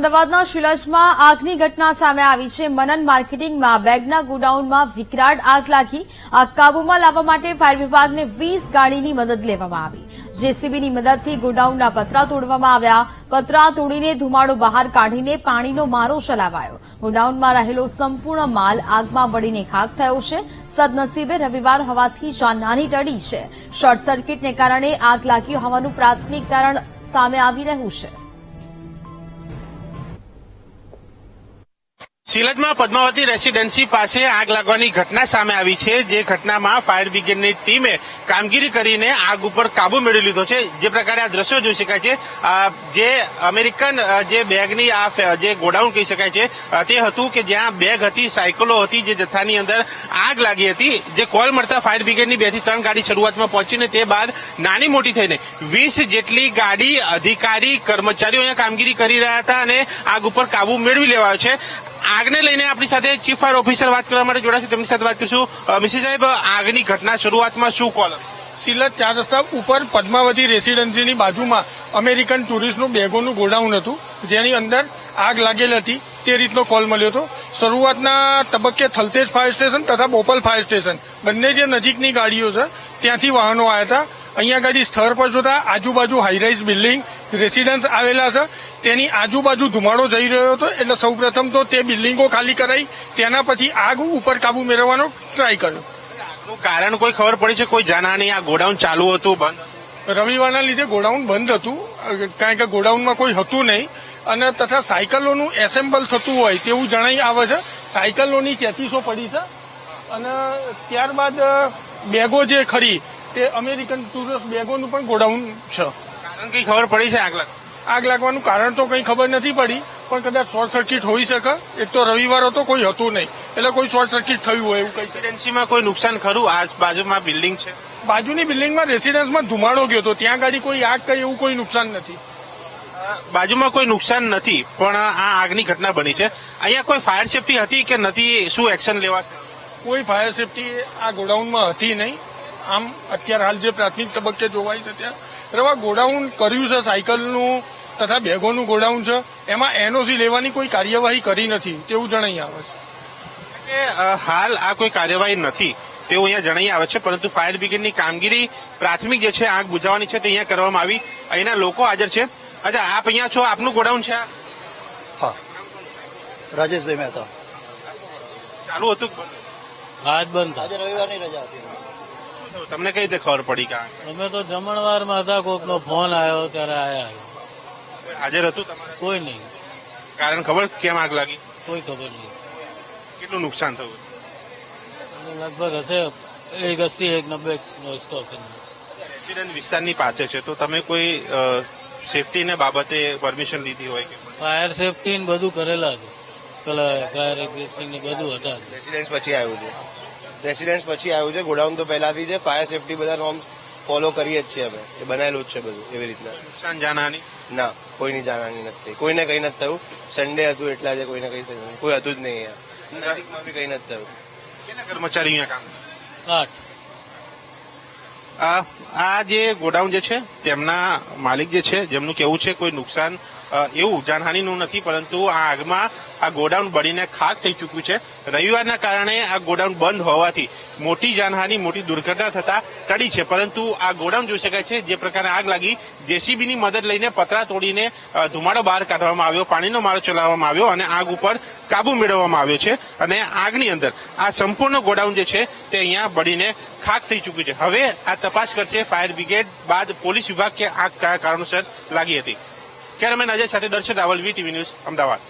અમદાવાદના શિલજમાં આગની ઘટના સામે આવી છે. મનન માર્કેટિંગમાં બેગના ગોડાઉનમાં વિકરાળ આગ લાગી. આગ કાબૂમાં લાવવા માટે ફાયર વિભાગને વીસ ગાડીની મદદ લેવામાં આવી. જેસીબીની મદદથી ગોડાઉનના પતરા તોડવામાં આવ્યા. પતરા તોડીને ધુમાડો બહાર કાઢીને પાણીનો મારો ચલાવાયો. ગોડાઉનમાં રહેલો સંપૂર્ણ માલ આગમાં બળીને ખાક થયો છે. સદનસીબે રવિવાર હોવાથી જાનહાની ટળી છે. શોર્ટ સર્કિટને કારણે આગ લાગી હોવાનું પ્રાથમિક કારણ સામે આવી રહ્યું છે. સિલજમાં પદ્માવતી રેસીડેન્સી પાસે આગ લાગવાની ઘટના સામે આવી છે. જે ઘટનામાં ફાયર બ્રિગેડની ટીમે કામગીરી કરીને આગ ઉપર કાબુ મેળવી લીધો છે. જે પ્રકારે આ દ્રશ્યો જોઈ શકાય છે. જે અમેરિકન જે બેગની આ જે ગોડાઉન કહી શકાય છે તે હતું કે જ્યાં બેગ હતી, સાયકલો હતી, જે જથ્થાની અંદર આગ લાગી હતી. જે કોલ મળતા ફાયર બ્રિગેડની બેથી ત્રણ ગાડી શરૂઆતમાં પહોંચીને તે બાદ નાની મોટી થઈને વીસ જેટલી ગાડી અધિકારી કર્મચારીઓ અહીંયા કામગીરી કરી રહ્યા હતા અને આગ ઉપર કાબુ મેળવી લેવાયો છે. આગને લઈને આપણી સાથે ચીફ ફાયર ઓફિસર વાત કરવા માટે જોડાશે તેમની સાથે વાત કરીશું. મિસિસ સાહેબ આગની ઘટના શરૂઆતમાં શું કોલ સિલત ચાર રસ્તા ઉપર પદ્માવતી રેસીડન્સીની બાજુમાં અમેરિકન ટુરિસ્ટનું બેગોનું ગોડાઉન હતું, જેની અંદર આગ લાગેલ હતી. તે રીતનો કોલ મળ્યો હતો. શરૂઆતના તબક્કે થલતેજ ફાયર સ્ટેશન તથા બોપલ ફાયર સ્ટેશન બંને જે નજીકની ગાડીઓ છે, ત્યાંથી વાહનો આવ્યા હતા. અહીંયા ગાડી સ્થળ પર જોતા આજુબાજુ હાઈરાઇઝ બિલ્ડિંગ રેસિડન્સ આવેલા છે. તેની આજુબાજુ ધુમાડો જઈ રહ્યો હતો. એટલે સૌપ્રથમ તો તે બિલ્ડિંગો ખાલી કરાઈ. તેના પછી આગ ઉપર કાબુ મેળવવાનો ટ્રાય કર્યો. કારણ કોઈ ખબર પડી છે? કોઈ જાનહાની આ ગોડાઉન ચાલુ હતું બંધ? રવિવારના લીધે ગોડાઉન બંધ હતું. કારણ કે ગોડાઉનમાં કોઈ હતું નહીં. અને તથા સાયકલોનું એસેમ્બલ થતું હોય તેવું જણાઈ આવે છે. સાયકલોની તેત્રીસો પડી છે. અને ત્યારબાદ બેગો જે ખરી તે અમેરિકન ટુરિસ્ટ બેગોનું પણ ગોડાઉન છે. કઈ ખબર પડી છે આગ લાગ આગ લાગવાનું કારણ તો કંઈ ખબર નથી પડી પણ કદાચ શોર્ટ સર્કિટ હોઈ શકે. એક તો રવિવાર હતો કોઈ હતું નહીં. એટલે કોઈ શોર્ટ સર્કિટ થયું હોય એવું રેસિડેન્સીમાં કોઈ નુકસાન ખરું? આ બાજુમાં બિલ્ડિંગ છે. બાજુની બિલ્ડિંગમાં રેસિડન્સમાં ધુમાડો ગયો હતો ત્યાં ગાડી કોઈ આગ કઈ એવું કોઈ નુકસાન નથી. બાજુમાં કોઈ નુકસાન નથી પણ આ આગની ઘટના બની છે. અહીંયા કોઈ ફાયર સેફટી હતી કે નથી? શું એક્શન લેવાશે? કોઈ ફાયર સેફટી આ ગોડાઉનમાં હતી નહીં. આમ અત્યારે હાલ જે પ્રાથમિક તબક્કે જોવાય છે ત્યાં રવા ગોડાઉન કર્યું છે સાયકલનું તથા બેગોનું ગોડાઉન છે. એમાં એનઓસી લેવાની કોઈ કાર્યવાહી કરી નથી તેવું જણાઈ આવે છે. હાલ આ કોઈ કાર્યવાહી નથી તેવું અહીંયા જણાઈ આવે છે પરંતુ ફાયર બ્રિગેડની કામગીરી પ્રાથમિક જે છે આગ બુઝાવવાની છે તે અહીંયા કરવામાં આવી. અહીંના લોકો હાજર છે. અચ્છા આપ અહીંયા છો આપનું ગોડાઉન છે આ? હા. રાજેશભાઈ મહેતા. ચાલુ હતું? આજ બંધ. આજે રવિવારની રજા હતી. તમને કઈ રીતે ખબર પડી કે? અમે તો જમણવારમાં હતા કોકનો ફોન આવ્યો ત્યારે આયા હાજર હતું તમારે? કોઈ નહીં. કારણ ખબર કેમ આગ લાગી? કોઈ ખબર નહીં. કેટલું નુકસાન થયું? લગભગ હશે એક અસી એક નબ્બે નો સ્ટોક રેસિડેન્ટ વિસ્તારની પાસે છે તો તમે કોઈ સેફટીને બાબતે પરમિશન લીધી હોય કે ફાયર સેફટી ને બધું કરેલા છે. પેલા ફાયર એક્ઝિસ્ટિંગ ને બધું હતા. રેસિડેન્સ પછી આવ્યું છે. રેસિડેન્સ પછી આવ્યું છે. ગોડાઉન તો પહેલાથી છે. ફાયર સેફટી બધા નોર્મ ફોલો કરીએ જ છીએ અમે. એ બનાવેલું જ છે બધું એવી રીતના. નુકસાન જાનહાની? ના કોઈની જાનહાની નથી. કોઈને કઈ નથી થયું. સન્ડે હતું એટલા જે કોઈને કઈ થયું કોઈ હતું જ નહીં અહીંયા. નજીકમાં બી કઈ નથી થયું. કેટલા કર્મચારી અહીંયા કામ આઠ. આ આ જે ગોડાઉન જે છે તેમના માલિક જે છે જેમનું કેવું છે કોઈ નુકસાન એવું જાનહાનીનું નથી પરંતુ આ આગમાં આ ગોડાઉન બળીને ખાક થઈ ચૂક્યું છે. રવિવારના કારણે આ ગોડાઉન બંધ હોવાથી મોટી જાનહાની, મોટી દુર્ઘટના થતા ટળી છે. પરંતુ આ ગોડાઉન જોઈ શકાય છે, જે પ્રકારે આગ લાગી. જેસીબીની મદદ લઈને પતરા તોડીને ધુમાડો બહાર કાઢવામાં આવ્યો, પાણીનો મારો ચલાવવામાં આવ્યો અને આગ ઉપર કાબુ મેળવવામાં આવ્યો છે. અને આગની અંદર આ સંપૂર્ણ ગોડાઉન જે છે, તે અહીંયા બળીને ખાક થઈ ચૂક્યું છે. હવે આ તપાસ કરશે ફાયર બ્રિગેડ બાદ પોલીસ વિભાગ કે આગ કયા કારણોસર લાગી હતી. કેમેરામેન અજય સાથે Darshak Raval, V TV news, Ahmedabad.